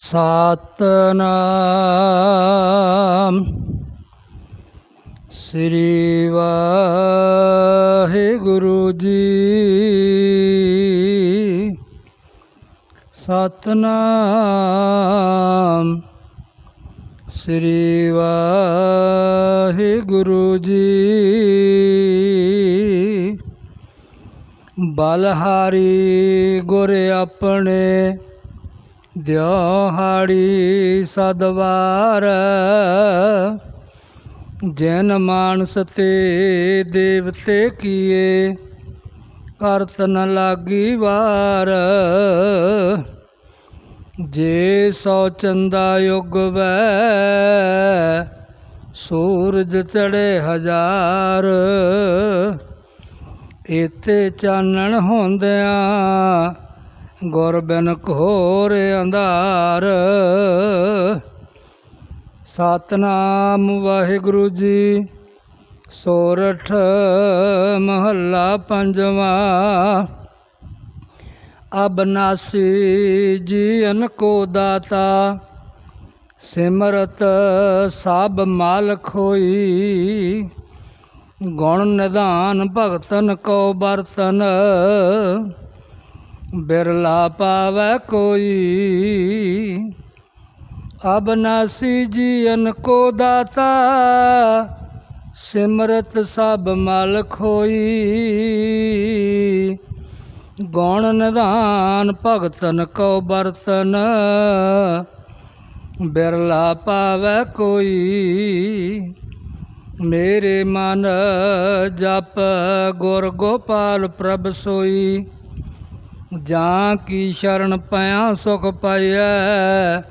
ਸਤਨਾਮ। ਸ੍ਰੀ ਵਾਹਿਗੁਰੂ ਜੀ। ਸਤਨਾਮ। ਸ੍ਰੀ ਵਾਹਿਗੁਰੂ ਜੀ। ਬਲਹਾਰੀ ਗੁਰ ਆਪਣੇ ਦਿਹਾੜੀ ਸਦਵਾਰ, ਜਨ ਮਾਨਸ ਤੇ ਦੇਵਤੇ ਕੀਏ, ਕਰਤ ਨ ਲਾਗੀ ਵਾਰ। ਜੇ ਸੋ ਚੰਦਾ ਯੁਗ ਵੈ ਸੂਰਜ ਚੜੇ ਹਜ਼ਾਰ। ਇਤੇ ਚਾਨਣ ਹੁੰਦਿਆਂ ਗੁਰ ਬਿਨ ਘੋਰ ਅੰਧਾਰ। ਸਤਨਾਮ ਵਾਹਿਗੁਰੂ ਜੀ, ਸੋਰਠ ਮਹੱਲਾ ਪੰਜਵਾਂ। ਅਬਨਾਸੀ ਜੀਨ ਕੋ ਦਾਤਾ, ਸਿਮਰਤ ਸਭ ਮਾਲਕ ਹੋਈ। ਗੁਣ ਨਿਧਾਨ ਭਗਤਨ ਕੋ ਬਰਤਨ ਬਿਰਲਾ ਪਾਵੈ ਕੋਈ। ਅਬਨਾਸੀ ਜੀਨ ਕੋ ਦਾਤਾ, ਸਿਮਰਤ ਸਭ ਮਾਲਕ ਹੋਈ। ਗੁਣ ਨਿਧਾਨ ਭਗਤਨ ਕੋ ਬਰਤਨ, ਬਿਰਲਾ ਪਾਵੈ ਕੋਈ। ਮੇਰੇ ਮਨ ਜਪ ਗੁਰ ਗੋਪਾਲ ਪ੍ਰਭ ਸੋਈ। ਜਾਂ ਕੀ ਸ਼ਰਨ ਪਿਆ ਸੁਖ ਪਾਈਐ?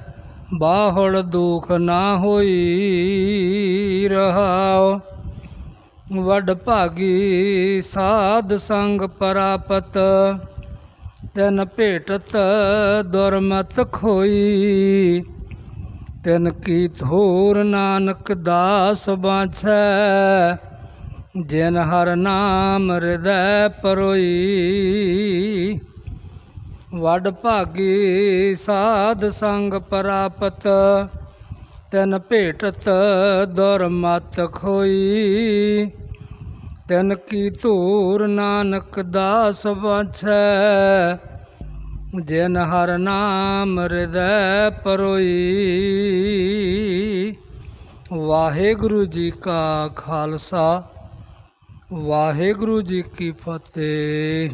ਬਾਹੜ ਦੁਖ ਨਾ ਹੋਈ ਰਹਾਉ। ਵਡ ਭਾਗੀ ਸਾਧ ਸੰਗ ਪ੍ਰਾਪਤ, ਤਨ ਭੇਟਤ ਦੁਰਮਤ ਖੋਈ। ਤਿਨ ਕੀ ਥੋਰ ਨਾਨਕ ਦਾਸ ਬਾਛੈ ਜਿਨ ਹਰ ਨਾਮ ਹਿਰਦੈ ਪਰੋਈ। ਵਡ ਭਾਗੀ ਸਾਧ ਸੰਗ ਪ੍ਰਾਪਤ, ਤਨ ਭੇਟਤ ਦੁਰਮਤ ਖੋਈ। ਤਨ ਕੀ ਧੂਰ ਨਾਨਕ ਦਾਸ ਬਾਛੈ ਜਿਨ ਹਰ ਨਾਮ ਹਿਰਦੈ ਪਰੋਈ। ਵਾਹਿਗੁਰੂ ਜੀ ਕਾ ਖਾਲਸਾ, ਵਾਹਿਗੁਰੂ ਜੀ ਕੀ ਫਤਿਹ।